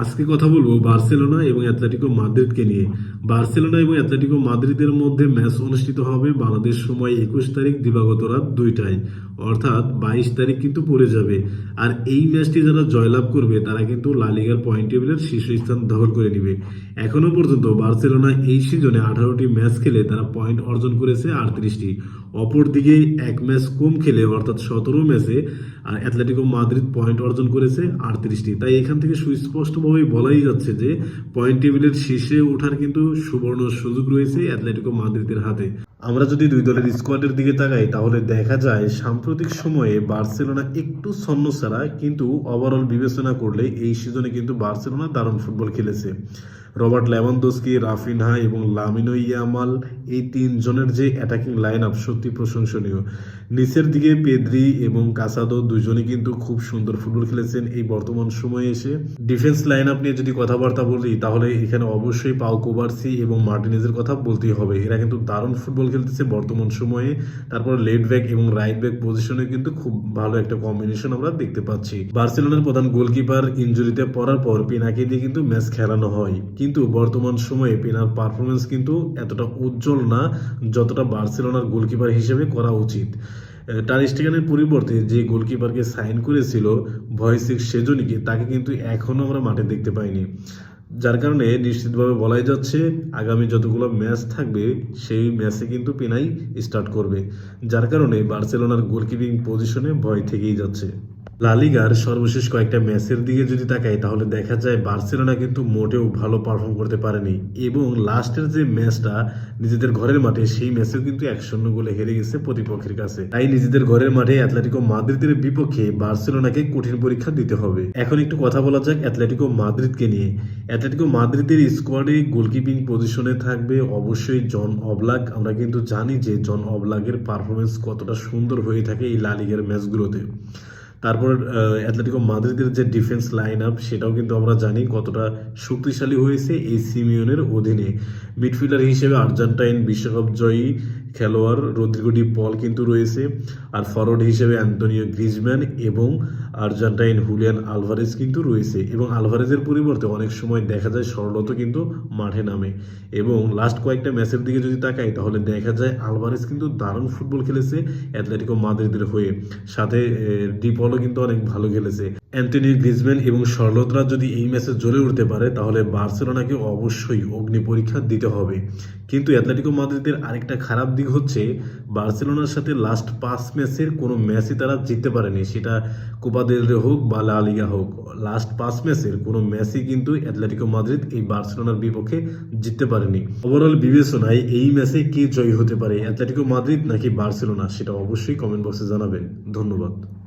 আজকে কথা বলব বার্সেলোনা এবং অ্যাথলেটিকো মাদ্রিদকে নিয়ে। বার্সেলোনা এবং অ্যাথলেটিকো মাদ্রিদের মধ্যে ম্যাচ অনুষ্ঠিত হবে বাংলাদেশ সময় একুশ তারিখ দিবাগত রাত দুইটায়। অর্থাৎ বাইশ তারিখ কিন্তু পড়ে যাবে। আর এই ম্যাচটি যারা জয়লাভ করবে, তারা কিন্তু লালিগার পয়েন্ট টেবিলের শীর্ষস্থান দখল করে নেবে। এখনও পর্যন্ত বার্সেলোনা এই সিজনে আঠারোটি ম্যাচ খেলে তারা পয়েন্ট অর্জন করেছে আটত্রিশটি। অপরদিকে এক ম্যাচ কম খেলে, অর্থাৎ সতেরো ম্যাচে, আর অ্যাথলেটিকো মাদ্রিদ পয়েন্ট অর্জন করেছে আটত্রিশটি। তাই এখান থেকে সুস্পষ্টভাবে বলাই যাচ্ছে যে পয়েন্ট টেবিলের শীর্ষে ওঠার কিন্তু সুবর্ণ সুযোগ রয়েছে অ্যাথলেটিকো মাদ্রিদের হাতে। আমরা যদি দুই দলের স্কোয়াডের দিকে তাকাই, তাহলে দেখা যায় সাম্প্রতিক সময়ে বার্সেলোনা একটু ছন্ন ছাড়া কিন্তু ওভারঅল বিবেচনা করলে এই সিজনে কিন্তু বার্সেলোনা দারুণ ফুটবল খেলেছে। রবার্ট লেভানদোস্কি রাফিনহা এবং লামিনো ইয়ামাল এই তিনজনের যে অ্যাটাকিং লাইন আপ সত্যি প্রশংসনীয়। নিচের দিকে পেদ্রি এবং কাসাদো দুজনে কিন্তু খুব সুন্দর ফুটবল খেলেছেন এই বর্তমান সময়ে এসে। ডিফেন্স লাইন আপ নিয়ে যদি কথাবার্তা বলি, তাহলে এখানে অবশ্যই পাও কোবার্সি এবং মার্টিনেজের কথা বলতেই হবে। এরা কিন্তু দারুণ ফুটবল খেলতেছে বর্তমান সময়ে। তারপর লেট ব্যাক এবং রাইট ব্যাক পজিশনে কিন্তু খুব ভালো একটা কম্বিনেশন আমরা দেখতে পাচ্ছি। বার্সেলোনার প্রধান গোলকিপার ইঞ্জুরিতে পড়ার পর পিনাকে দিয়ে কিন্তু ম্যাচ খেলানো হয়। কিন্তু বর্তমান সময়ে পেনার পারফরমেন্স কিন্তু এতটা উজ্জ্বল না, যতটা বার্সেলোনার গোলকিপার হিসেবে করা উচিত। টার স্টেগানের পরিবর্তে যে গোলকিপারকে সাইন করেছিল ভয়েসিক সেজনিকে, তাকে কিন্তু এখনও আমরা মাঠে দেখতে পাইনি। যার কারণে নিশ্চিতভাবে বলাই যাচ্ছে, আগামী যতগুলো ম্যাচ থাকবে, সেই ম্যাচে কিন্তু পেনাই স্টার্ট করবে। যার কারণে বার্সেলোনার গোলকিপিং পজিশনে ভয় থেকেই যাচ্ছে। লালিগার সর্বশেষ কয়েকটা ম্যাচের দিকে যদি তাকাই, তাহলে দেখা যায় বার্সেলোনা কিন্তু মোটেও ভালো পারফর্ম করতে পারেনি। এবং লাস্টের যে ম্যাচটা নিজেদের ঘরের মাঠে, সেই ম্যাচেও কিন্তু এক শূন্য গোলে হেরে গেছে প্রতিপক্ষের কাছে। তাই নিজেদের ঘরের মাঠে অ্যাথলেটিকো মাদ্রিদের বিপক্ষে বার্সেলোনাকে কঠিন পরীক্ষা দিতে হবে। এখন একটু কথা বলা যাক অ্যাথলেটিকো মাদ্রিদকে নিয়ে। অ্যাথলেটিকো মাদ্রিদের স্কোয়াডে গোলকিপিং পজিশনে থাকবে অবশ্যই জন অবলাক। আমরা কিন্তু জানি যে জন অবলাকের পারফরমেন্স কতটা সুন্দর হয়ে থাকে এই লালিগের ম্যাচগুলোতে। তারপর অ্যাথলেটিকো মাদ্রিদের যে ডিফেন্স লাইন আপ সেটাও কিন্তু আমরা জানি কতটা শক্তিশালী হয়েছে এই সিমিয়নের অধীনে। মিডফিল্ডার হিসেবে আর্জেন্টাইন বিশ্বকাপ জয়ী খেলোয়াড় রদ্রিগো পল কিন্তু রয়েছে, আর ফরওয়ার্ড হিসেবে অ্যান্টনিও গ্রিজম্যান এবং আর্জেন্টাইন হুলিয়ান আলভারেজ কিন্তু রয়েছে। এবং আলভারেজের পরিবর্তে অনেক সময় দেখা যায় সরলত কিন্তু মাঠে নামে। এবং লাস্ট কয়েকটা ম্যাচের দিকে যদি তাকাই, তাহলে দেখা যায় আলভারেজ কিন্তু দারুণ ফুটবল খেলেছে অ্যাথলেটিকো মাদ্রিদের হয়ে। সাথে ডিপলও কিন্তু অনেক ভালো খেলেছে। অ্যান্টনি গ্রিজম্যান এবং শর্লতরা যদি এই ম্যাচে জ্বলে উঠতে পারে, তাহলে বার্সেলোনাকে অবশ্যই অগ্নি পরীক্ষা দিতে হবে। কিন্তু অ্যাথলেটিকো মাদ্রিদের আরেকটা খারাপ দিক হচ্ছে, বার্সেলোনার সাথে লাস্ট পাঁচ ম্যাচের কোনো ম্যাচই তারা জিততে পারেনি। সেটা কোপা দেল রে হোক বা লা লিগা হোক লাস্ট পাঁচ ম্যাচের কোনো ম্যাচই কিন্তু অ্যাথলেটিকো মাদ্রিদ এই বার্সেলোনার বিপক্ষে জিততে পারেনি। ওভারঅল বিবেচনায় এই ম্যাচে কে জয়ী হতে পারে অ্যাথলেটিকো মাদ্রিদ নাকি বার্সেলোনা, সেটা অবশ্যই কমেন্ট বক্সে জানাবেন। ধন্যবাদ।